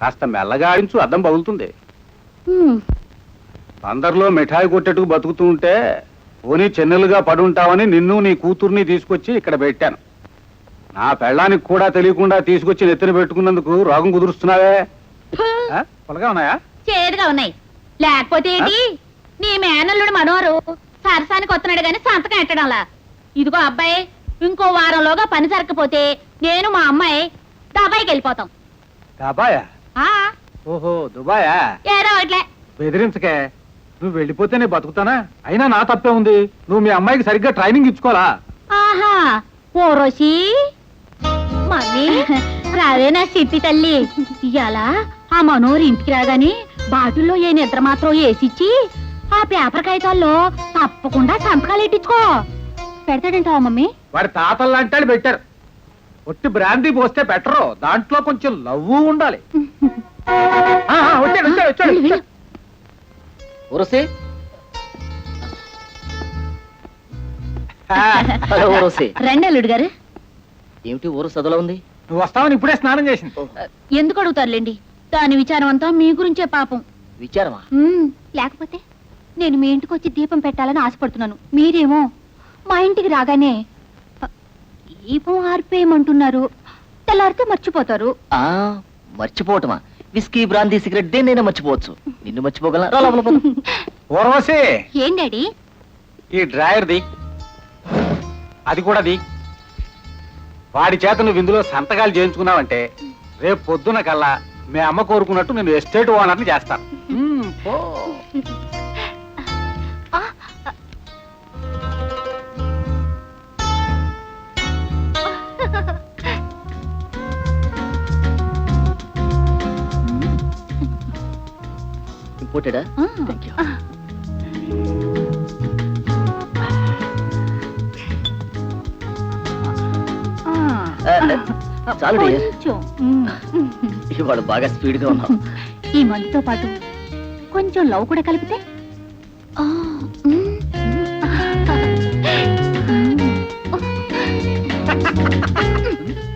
కాస్త మెల్లగా ఆడించు అద్దం పగులుతుంది. అందరిలో మిఠాయి కొట్టేట్టుకు బతుకుతూ ఉంటే పోనీ చెన్నెలుగా పడుంటావని నిన్ను నీ కూతుర్ని తీసుకొచ్చి ఇక్కడ పెట్టాను. నా పెళ్ళానికి కూడా తెలియకుండా తీసుకొచ్చి నెత్తిన పెట్టుకున్నందుకు రోగం కుదురుస్తున్నావే? పొలగా ఉన్నాయా? చేదుగా ఉన్నాయి. లేకపోతే ఏంటి? నీ మేనల్లుడు మనోరు సరసానికి వస్తున్నాడు గాని సంతకం ఎట్టడంలా. ఇదిగో అబ్బాయి ఇంకో వారంలోగా పని జరగకపోతే నేను మా అమ్మాయి డాబాయికి వెళ్ళిపోతాం. ఆ. ఓహో దుబాయా? ఏదో ఒకట్లే బెదిరించకే. నువ్వు వెళ్ళిపోతే నేను బతుకుతానా? అయినా నా తప్పే ఉంది. నువ్వు మీ అమ్మాయికి సరిగ్గా ట్రైనింగ్ ఇచ్చుకోవాలా? ఆహా ఓరోసి మమ్మీ రావే నా సిట్టి తల్లి. ఇయాల ఆ మనోరు ఇంటికి రాగానే బాటిల్లో ఏ నిద్ర మాత్రం వేసిచ్చి ఆ పేపర్ కాగితాల్లో తప్పకుండా సంతకాలు ఎట్టించుకో. పెడతాడంటావా మమ్మీ. వాడి తాతలు లాంటి పెట్టారు. ఒట్టి బ్రాందీ పోస్తే బెటరు. దాంట్లో కొంచెం లవ్వు ఉండాలి. ఆ, ఆ, వచ్చాడు వచ్చాడు వచ్చాడు. వెళ్ళు, వెళ్ళు. ఉరసి ఆ, హలో ఉరసి రండి అల్లుడు గారు. ఏమిటి ఊరు సదలో ఉంది? నువ్వు వస్తావని ఇప్పుడే స్నానం చేసింది. ఎందుకు అడుగుతారులేండి? దాని విచారం అంతా మీ గురించే పాపం. విచారమా? లేకపోతే? నేను మీ ఇంటికి వచ్చి దీపం పెట్టాలని ఆశపడుతున్నాను. మీరేమో మా ఇంటికి రాగానే "అ, దీపం ఆర్పేయమంటున్నారు. తెల్లారితే మర్చిపోతారు. ఆ మర్చిపోవటమా? విస్కీ బ్రాందీ సిగరెట్ దేన్నైనా మర్చిపోవచ్చు. నిన్ను మర్చిపోగలనా. రా లోపల పద. పూర్వసి ఏం డాడీ? ఈ డ్రాయర్ ది. అది కూడా ది. వాడి చేత నువ్వు ఇందులో సంతకాలు చేయించుకున్నావంటే రేపు పొద్దున కల్లా మీ అమ్మ కోరుకున్నట్టు నేను ఎస్టేట్ ఓనర్ని చేస్తాను. చాలు మ్మ్. ఇవాళ బాగా స్పీడ్గా ఉన్నావు. ఈ మందుతో పాటు కొంచెం లవ్ కూడా కలిపితే.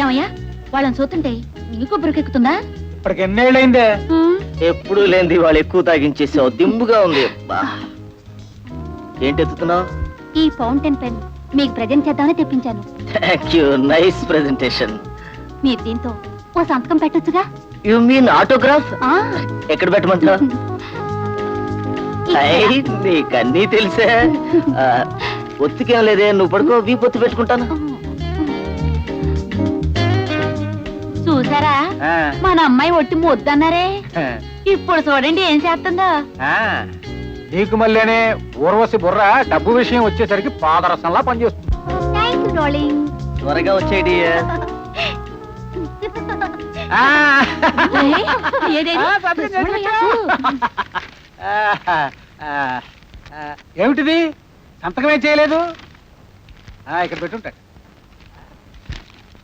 ఏమయ్యా? వాళ్ళని చూస్తుంటే నీకు బురకెక్కుతుందా ఇప్పటికి ఎన్నేళ్ళైందే ఎప్పుడు లేనిది వాళ్ళు ఎక్కువ తాగించేసావు. దింబుగా ఉంది. ఏంటి ఎత్తుతున్నావు? ఈ ఫౌంటైన్ పెన్ మీకు ప్రజెంట్ చేద్దామని తెప్పించాను. థ్యాంక్ యూ నైస్ ప్రెజెంటేషన్ మీరు దీంతో ఓ సంతకం పెట్టొచ్చుగా? యు మీన్ ఆటోగ్రాఫ్ ఆ. ఎక్కడ పెట్టమంటావు? నీకన్నీ తెలిసే. ఒత్తికేం లేదే నువ్వు పడుకో వీ పొత్తి పెట్టుకుంటాను. చూసారా? మన అమ్మాయి ఒట్టి ముద్దన్నారే. ఇప్పుడు చూడండి ఏం చేస్తుందో. ఆ. నీకు మళ్ళీనే ఊర్వశి బుర్ర డబ్బు విషయం వచ్చేసరికి పాదరసంలా పనిచేస్తుంది. త్వరగా వచ్చేది ఏమిటిది? సంతకమే చేయలేదు? ఆ, ఇక్కడ పెట్టుంటాడు.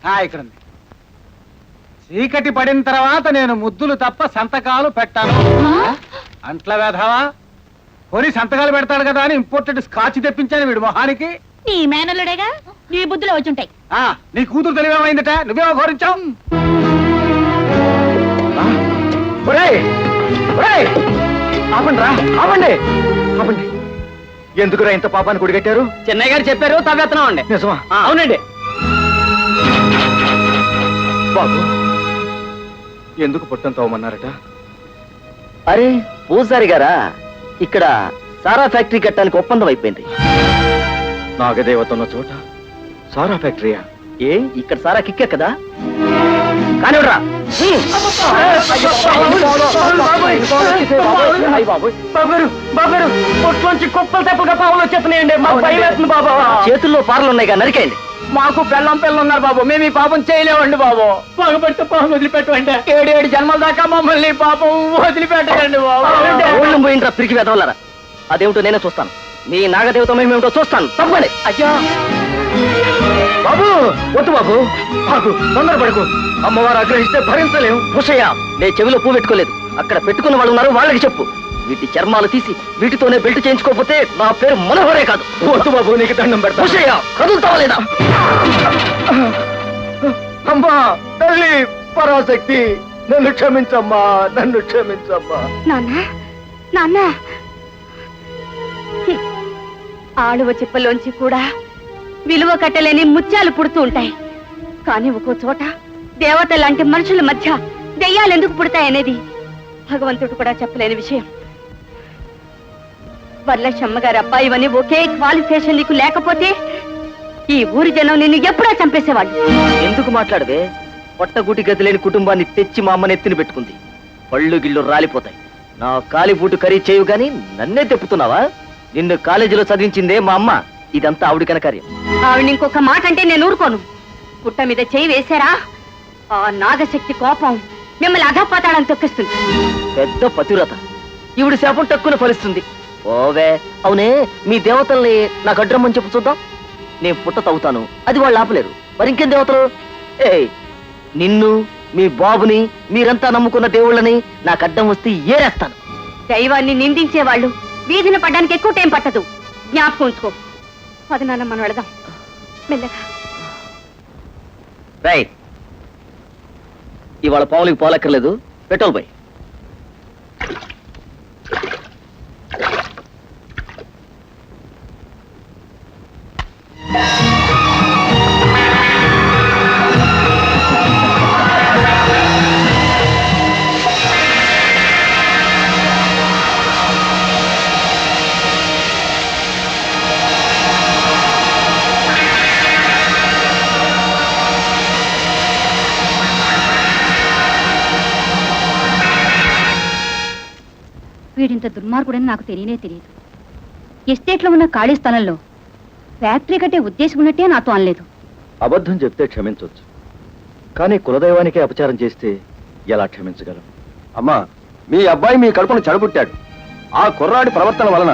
ఆ, ఇక్కడ ఉంది చీకటి పడిన తర్వాత నేను ముద్దులు తప్ప సంతకాలు పెట్టాను? అంట్ల వేధవా? కొని సంతకాలు పెడతాడు కదా అని ఇంపోర్టెడ్ స్కాచ్ తెప్పించాను వీడు మొహానికి. నీ మేనల్లుడేగా? నీ బుద్ధులు వచ్చుంటాయి ఆ, నీ కూతురు తెలివేమైందట? నువ్వేమో ఘోరించావు ఆ, ఒరేయ్, ఒరేయ్, ఆపండి రా ఆపండి ఆపండి. ఎందుకురా ఇంత పాపాన్ని కుడిగట్టారు చెన్నై గారు చెప్పారు తవ్వేస్తున్నాం అండి నిజమా అవునండి. బాబు ఎందుకు పుట్టం తవ్వమన్నారట అరే పూజారి గారా ఇక్కడ సారా ఫ్యాక్టరీ కట్టడానికి ఒప్పందం అయిపోయింది నాగదేవత ఉన్న చోట సారా ఫ్యాక్టరీయా ఏ ఇక్కడ సారా కిక్కే కదా కానీ కుప్పలు తెప్పగా పావులు వచ్చేస్తున్నాయండి మాకు భయం వేస్తుంది బాబు చేతుల్లో పార్లు ఉన్నాయి కదా నరికేయండి మాకు బెల్లం పిల్లలు ఉన్నారు బాబు. మేము ఈ పాపం చేయలేమండి బాబు. పగబడితే పాపం వదిలిపెట్టండి ఏడు ఏడు జన్మల దాకా మమ్మల్ని పాపం వదిలిపెట్టండి బాబు. ఊళ్ళు పోయిండ్రా పిరికి వెదవలరా అదేమిటో నేనే చూస్తాను. మీ నాగదేవత మేమేమిటో చూస్తాను. తప్పండి అయ్యా. బాబు వద్దు బాబు. ఆగు తొందరపడకు. అమ్మవారు ఆగ్రహిస్తే భరించలేము భూషయ్య నేను చెవిలో పువ్వు పెట్టుకోలేదు. అక్కడ పెట్టుకున్న వాళ్ళు ఉన్నారు వాళ్ళకి చెప్పు. వీటి చర్మాలు తీసి వీటితోనే బెల్ట్ చేయించుకోకపోతే నా పేరు మనోహరే కాదు. వద్దు బాబు నీకు దండం పెడతా కదులుతావా లేదా? అమ్మా తల్లి పరాశక్తి నన్ను క్షమించమ్మా నన్ను క్షమించమ్మా. నాన్న నాన్న. ఆలువ చిప్పలోంచి కూడా విలువ కట్టలేని ముత్యాలు పుడుతూ ఉంటాయి. కానీ ఒక్కో చోట దేవత లాంటి మనుషుల మధ్య దెయ్యాలు ఎందుకు పుడతాయనేది భగవంతుడు కూడా చెప్పలేని విషయం. వరలక్ష్మ గారి అబ్బాయివని ఒకే క్వాలిఫికేషన్ నీకు లేకపోతే ఈ ఊరి జనం నిన్ను ఎప్పుడో చంపేసేవాళ్ళు? ఎందుకు మాట్లాడవే? పొట్టగుటి గతి లేని కుటుంబాన్ని తెచ్చి మా అమ్మని ఎత్తిన పెట్టుకుంది. పళ్ళు గిళ్ళు రాలిపోతాయి. నా కాలి బూటు కరీ చేయు గాని నన్నే తెప్పుతున్నావా? నిన్ను కాలేజీలో చదివించిందే మా అమ్మ. ఇదంతా ఆవిడ కనకార్యం ఆవిడ ఇంకొక మాట అంటే నేను ఊరుకోను. పుట్ట మీద చేయి వేశారా? ఆ నాగశక్తి కోపం మిమ్మల్ని అధపాతాడని తొక్కిస్తుంది. పెద్ద పతివ్రత. ఈవిడ శాపం టక్కున ఫలిస్తుంది. ఓవే. అవునే మీ దేవతల్ని నాకు అడ్రమ్మని చెప్పు చూద్దాం. నేను పుట్ట తవ్వుతాను. అది వాళ్ళు ఆపలేరు. మరి ఇంకేం దేవతలు? ఏయ్ నిన్ను మీ బాబుని మీరంతా నమ్ముకున్న దేవుళ్ళని నాకు అడ్డం వస్తే ఏరేస్తాను. దైవాన్ని నిందించే వాళ్ళు వీధిన పడ్డానికి ఎక్కువ టైం పట్టదు. జ్ఞాపకం ఉంచుకో. పదనాన్న మనం వెళదాం. మెల్లగా. రైట్ ఇవాళ పావులకి పోలక్కర్లేదు. పెట్రోల్ పై వీడింత దుర్మార్గుడని నాకు తెలియనే తెలియదు. ఎస్టేట్లో ఉన్న ఖాళీ స్థలంలో ఫ్యాక్టరీ కట్టే ఉద్దేశం ఉన్నట్టే నాతో అనలేదు. అబద్ధం చెప్తే క్షమించవచ్చు కానీ కులదైవానికి అపచారం చేస్తే ఎలా క్షమించగలం? అమ్మా మీ అబ్బాయి మీ కడుపును చెడబుట్టాడు ఆ కుర్రాడి ప్రవర్తన వలన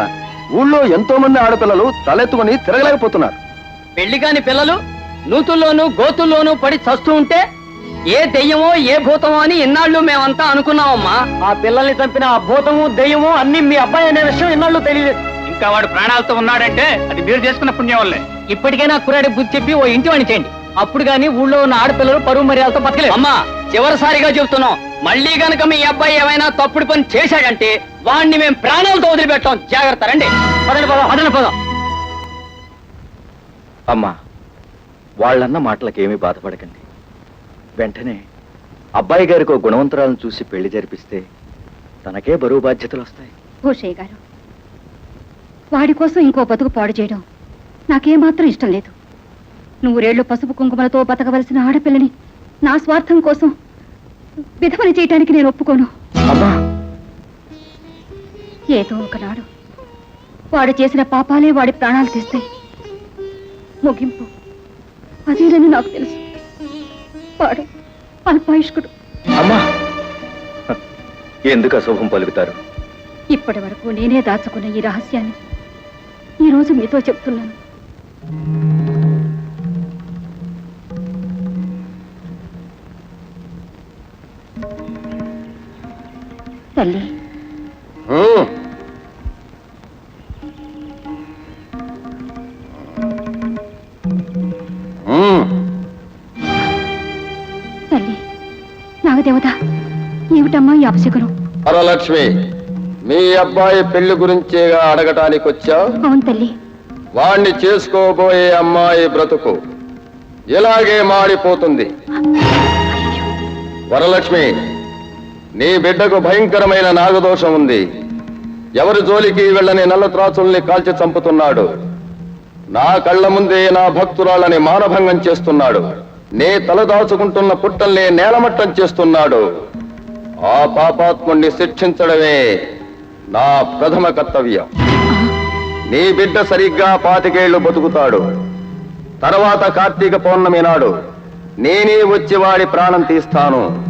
ఊళ్ళో ఎంతో మంది ఆడపిల్లలు తలెత్తుకుని తిరగలేకపోతున్నారు. పెళ్ళి కాని పిల్లలు నూతుల్లోనూ గోతుల్లోనూ పడి చస్తూ ఉంటే ఏ దెయ్యమో ఏ భూతమో అని ఇన్నాళ్ళు మేమంతా అనుకున్నామమ్మా. ఆ పిల్లల్ని చంపిన ఆ భూతము దెయ్యము అన్ని మీ అబ్బాయి అనే విషయం ఇన్నాళ్ళు తెలియలేదు ఇంకా వాడు ప్రాణాలతో ఉన్నాడంటే అది మీరు చేసుకున్న పుణ్యం వల్లే. ఇప్పటికైనా కుర్రాడి బుద్ధి చెప్పి ఓ ఇంటి వాణి చేయండి. అప్పుడు గాని ఊళ్ళో ఉన్న ఆడపిల్లలు పరువు మర్యాదతో బతకలేదు అమ్మా చివరిసారిగా చెబుతున్నాం. మళ్ళీ గనక మీ అబ్బాయి ఏమైనా తప్పుడు పని చేశాడంటే వాణ్ణి మేము ప్రాణాలతో వదిలిపెట్టాం జాగ్రత్త రండి. పదండి పదం పదండి పదం. అమ్మా వాళ్ళన్న మాటలకేమీ బాధపడకండి. వెంటనే అబ్బాయి గారికి ఓ గుణవంతురాలను చూసి పెళ్ళి జరిపిస్తే తనకే బరువు బాధ్యతలు వస్తాయి. భూషయ్య గారు వాడి కోసం ఇంకో బతుకు పాడు చేయడం నాకేమాత్రం ఇష్టం లేదు. నూరేళ్ళు పసుపు కుంకుమలతో బతకవలసిన ఆడపిల్లని నా స్వార్థం కోసం విధవని చేయటానికి నేను ఒప్పుకోను. అమ్మా! ఏదో ఒకనాడు వాడు చేసిన పాపాలే వాడి ప్రాణాలు తీస్తాయి. ముగింపు అదేనని నాకు తెలుసు. వాడు అల్పాయుష్కుడు. అమ్మా! ఎందుకు అశుభం పలుకుతారు? ఇప్పటి వరకు నేనే దాచుకున్న ఈ రహస్యాన్ని ఈ రోజు మీతో చెప్తున్నాను. తల్లి. తల్లి నాగదేవత ఏమిటమ్మా ఈ అపశకునం? వరలక్ష్మి మీ అబ్బాయి పెళ్ళి గురించేగా అడగటానికి వచ్చా అవును తల్లి. వాణ్ణి చేసుకోబోయే అమ్మాయి బ్రతుకు ఇలాగే మాడిపోతుంది వరలక్ష్మి నీ బిడ్డకు భయంకరమైన నాగదోషం ఉంది. ఎవరి జోలికి వెళ్ళని నల్ల త్రాచుల్ని కాల్చి చంపుతున్నాడు. నా కళ్ళ ముందే నా భక్తురాళ్ళని మానభంగం చేస్తున్నాడు. నీ తలదాచుకుంటున్న పుట్టల్ని నేలమట్టం చేస్తున్నాడు. ఆ పాపాత్ముణ్ణి శిక్షించడమే నా ప్రథమ కర్తవ్యం. నీ బిడ్డ సరిగ్గా పాతికేళ్ళు బతుకుతాడు. తర్వాత కార్తీక పౌర్ణమి నాడు నేనే వచ్చి వాడి ప్రాణం తీస్తాను.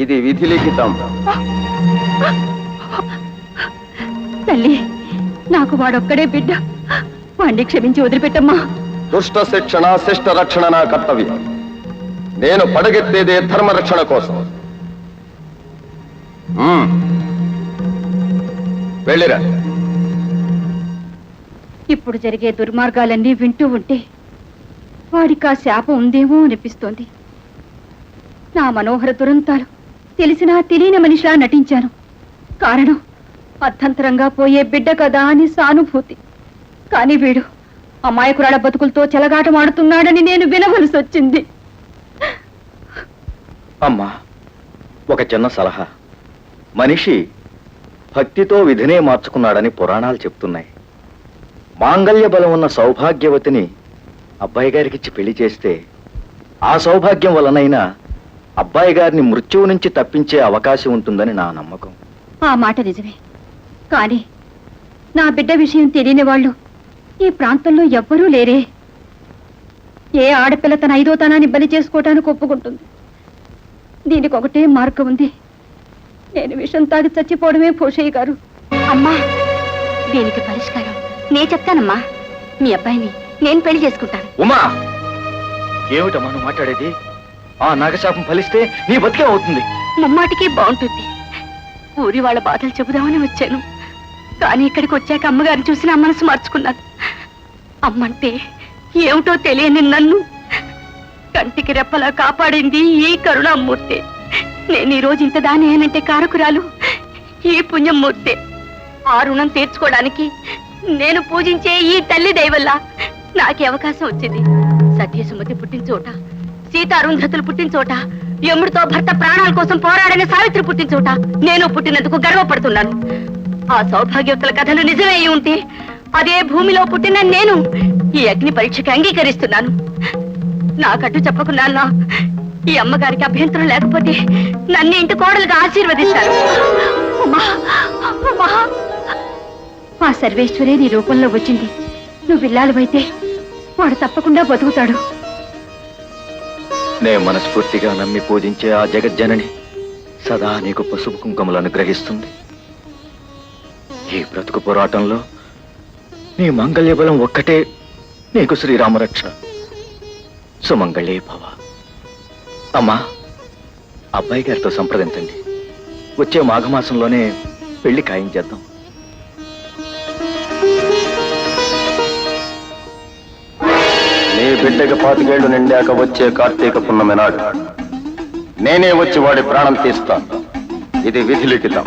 ఇది విధి లిఖితం తల్లి నాకు వాడొక్కడే బిడ్డ. వాణ్ణి క్షమించి వదిలిపెట్టమ్మా. దుష్ట శిక్షణ శిష్ట రక్షణ నా కర్తవ్యం. నేను పడగెత్తేదే ధర్మరక్షణ కోసం. వెళ్ళిరా. ఇప్పుడు జరిగే దుర్మార్గాలన్నీ వింటూ ఉంటే వాడికి ఆ శాపం ఉందేమో అనిపిస్తోంది. నా మనోహర దురంతాలు తెలిసినా తెలియని మనిషిలా నటించాను. కారణం అర్థంతరంగా పోయే బిడ్డ కదా అని సానుభూతి. కానీ వీడు అమాయకురాల బతుకులతో చెలగాటమాడుతున్నాడని నేను వినవలసి వచ్చింది అమ్మా ఒక చిన్న సలహా. మనిషి భక్తితో విధినే మార్చుకున్నాడని పురాణాలు చెప్తున్నాయి. మాంగల్య బలం ఉన్న సౌభాగ్యవతిని అబ్బాయి గారికిచ్చి పెళ్ళి చేస్తే ఆ సౌభాగ్యం వలనైనా అబ్బాయి గారిని మృత్యువు నుంచి తప్పించే అవకాశం ఉంటుందని నా నమ్మకం. ఆ మాట నిజమే. కానీ నా బిడ్డ విషయం తెలియని వాళ్ళు ఈ ప్రాంతంలో ఎవ్వరూ లేరే. ఏ ఆడపిల్ల తన ఐదో తనాన్ని బలి చేసుకోవటానికి ఒప్పుకుంటుంది? దీనికి ఒకటే మార్గం ఉంది. నేను విషం తాగి చచ్చిపోవడమే భూషయ్య గారు. అమ్మా దీనికి పరిష్కారం. నేను చెప్తానమ్మా. మీ అబ్బాయిని నేను పెళ్ళి చేసుకుంటాను. ఉమా! ఏమిటమ్మా నువ్వు మాట్లాడేది? ఆ నాగశాపం ఫలిస్తే నీ బతికే అవుతుంది. ముమ్మాటికి బాగుంటుంది. ఊరి వాళ్ళ బాధలు చెబుదామని వచ్చాను. కానీ ఇక్కడికి వచ్చాక అమ్మగారిని చూసి నా మనసు మార్చుకున్నాను. అమ్మంటే ఏమిటో తెలియని నన్ను కంటికి రెప్పలా కాపాడింది ఈ కరుణామూర్తి. నేను ఈ రోజు ఇంత దాని ఏనంటే కారకురాలు? ఈ పుణ్యమూర్తి. ఆ రుణం తీర్చుకోవడానికి నేను పూజించే ఈ తల్లి దయవల్ల నాకే అవకాశం వచ్చింది. సత్యసుమతి సుమతి పుట్టించోట సీత పుట్టించోట యముడితో భర్త ప్రాణాల కోసం పోరాడని సావిత్రి పుట్టించోట నేను పుట్టినందుకు గర్వపడుతున్నాను. ఆ సౌభాగ్యవతుల కథలు నిజమే ఉంటే అదే భూమిలో పుట్టిన నేను ఈ అగ్ని పరీక్షకి అంగీకరిస్తున్నాను. నాకట్టు చెప్పకుండా అన్నా, ఈ అమ్మగారికి అభ్యంతరం లేకపోతే నన్ను ఇంటి కోడలుగా ఆశీర్వదిస్తారు. మా సర్వేశ్వరే నీ రూపంలో వచ్చింది. నువ్వు ఇల్లాలువైతే వాడు తప్పకుండా బతుకుతాడు. నే మనస్ఫూర్తిగా నమ్మి పూజించే ఆ జగజ్జనని సదా నీకు పసుపు కుంకుమలు అనుగ్రహిస్తుంది ఈ బ్రతుకు పోరాటంలో నీ మంగళ్య బలం ఒక్కటే నీకు శ్రీరామరక్ష. సుమంగళే భవ. అమ్మా అబ్బాయి గారితో సంప్రదించండి. వచ్చే మాఘమాసంలోనే పెళ్ళి ఖాయం చేద్దాం. నీ బిడ్డకి పాతికేళ్ళు నిండాక వచ్చే కార్తీక పున్నమి నాడు నేనే వచ్చి వాడి ప్రాణం తీస్తాను. ఇది విధి లిఖితం